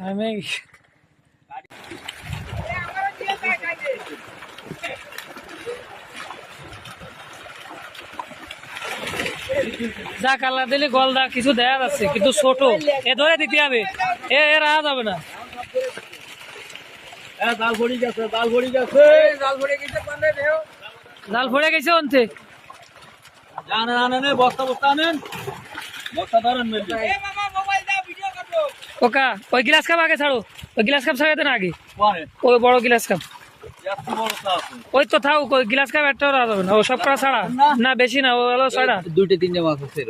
আমি যা কালার দিলে গলদা কিছু দেয়া যাচ্ছে কিন্তু ছোট। এ ধরে দিতে হবে এ এ রাহা যাবে না। জাল ভরি গেছে জাল ভরি গেছে। জাল ভরি গেছে জাল ফড়ে গেছে অন্তে। জানেন আনেন বস্তা বস্তা আনেন। বস্তা ধরেন ওকা ওই গ্লাস কাপ আগে ছাড়ো। ওই গ্লাস কাপ ছাড়াতে না আগে। ওই বড় গ্লাস কাপ। ওই তো থাক ওই গ্লাস কাপ একটা রাখা যাবে না। ও সব করা ছাড়া? না। বেশি না ও হলো ছয়টা দুইটা তিনটে মাছ আছে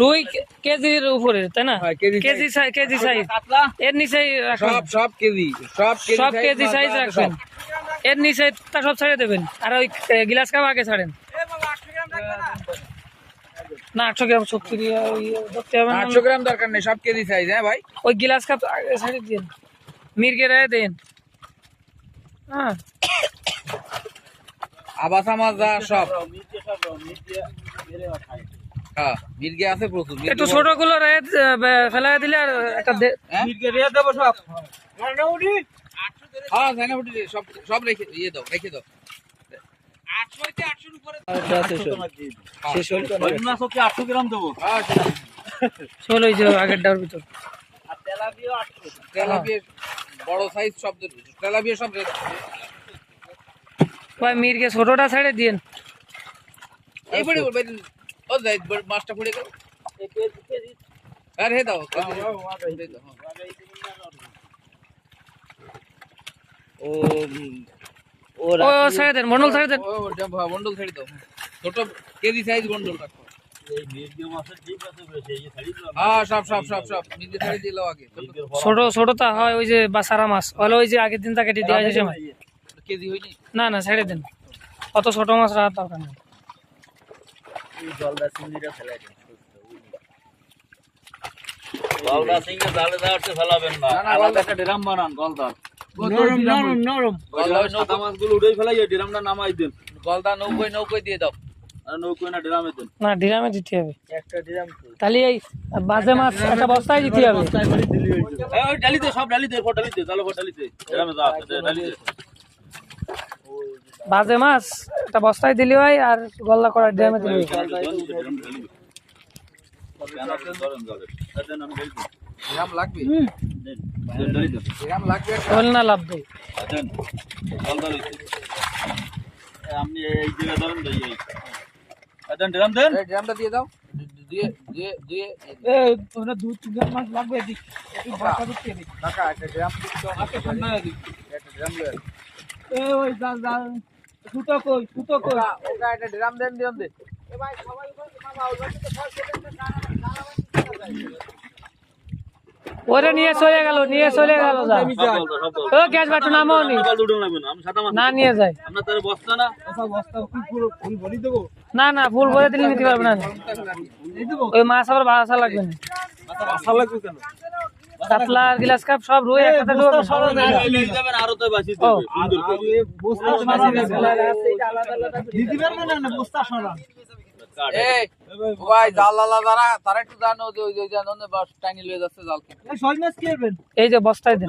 রুই কেজির উপরে তাই না? হ্যাঁ, KG KG size KG size এর নিচে সব সব কেজি সব সব কেজি সাইজ রাখবেন। এর নিচে তা সব ছেড়ে দেবেন। আর ওই গ্লাস কাপ আগে ছাড়েন। না আটশো গ্রাম শক্তি দিয়ে ধরতে হবে আটশো গ্রাম দরকার নেই সব কেজি সাইজ হ্যাঁ ভাই? ওই গ্লাস কাপ আগে দিন। মির্গে রায় হ্যাঁ। আবাসা মাছ যা সব। মির্গে সব মির্গে মেরে খায় হ্যাঁ মির্গে আছে প্রচুর একটু ছোটগুলো ফেলা দিলে আর একটা? মির্গে রে দেব সব। হ্যাঁ সব সব রেখে ইয়ে দাও রেখে দাও। শেষ হল তো ওই মাছ ওকে 800 গ্রাম দেবো হ্যাঁ সেটা। চলো ওই যে আগের তেলাপিয়া বড় সাইজ সব তেলাপিয়া সব মির্গে ছোটটা ছাড়ে দিন এই পড়ে ও মাছটা পড়ে গেল আর হে দাও। ও ও ও ও দেন মন্ডল ছাড়ে দেন। ও ওটা ভা- বন্ডল ছেড়ে দাও। ছোট কেজি সাইজ বন্ডল রাখো। এই মির্গে মাছের ঠিক আছে বেশি এই ছাড়ি দিলাম হ্যাঁ সব সব সব সব। নিজে ছেড়ে দিলো আগে। মির্গের ছোট ছোটটা হয় ওই যে বাসারা মাছ। হলো ওই যে আগের দিন তাকে দেওয়া হয়েছে না না ছেড়ে দেন। অত ছোট মাছ রাখার দরকার নেই। গলদা জালে ফেলাবেন না। আলাদা একটা ড্রাম বানান গলদা নরম নরম নরম। গলদা ওই সাদা মাছগুলো উঠেই ফেলাই ড্রামটা নামাই দেন। গলদা নৌকোয় নৌকোয় দিয়ে দাও। আর নৌকো না না ডিরামে দিতে হবে। একটা ড্রাম তাহলে এই বাজে মাছ একটা বস্তায় দিতে হবে। বাজে মাছ একটা বস্তায় দিলে হয় আর গল্লা করা ডিরামে দিলে হয়। লাগবে? না লাভ আপনি এই ধরেন তো এই। ড্রাম দেন। এই ড্রামটা দিয়ে দাও। দিয়ে দিয়ে দিয়ে। তোমরা দু তিনজন মাছ লাগবে এদিক। একটু কাকা ড্রাম দাও। একটা ড্রাম দিয়ে এ ওই জাল জাল। সুতো কই সুতো কই? ওকা একটা ড্রাম দেন দিও দে ওরে নিয়ে চলে গেল নিয়ে চলে গেল। ও গ্যাস বাটু নামো নি। নিয়ে যায় বস্তা না। না না ফুল ভরে দিলে নিতে পারবে না। ওই মাছ আবার বাসা লাগবে না। কাতলা আর গ্লাস কাপ সব রুই একসাথে না। এই যে বস্তায় দেন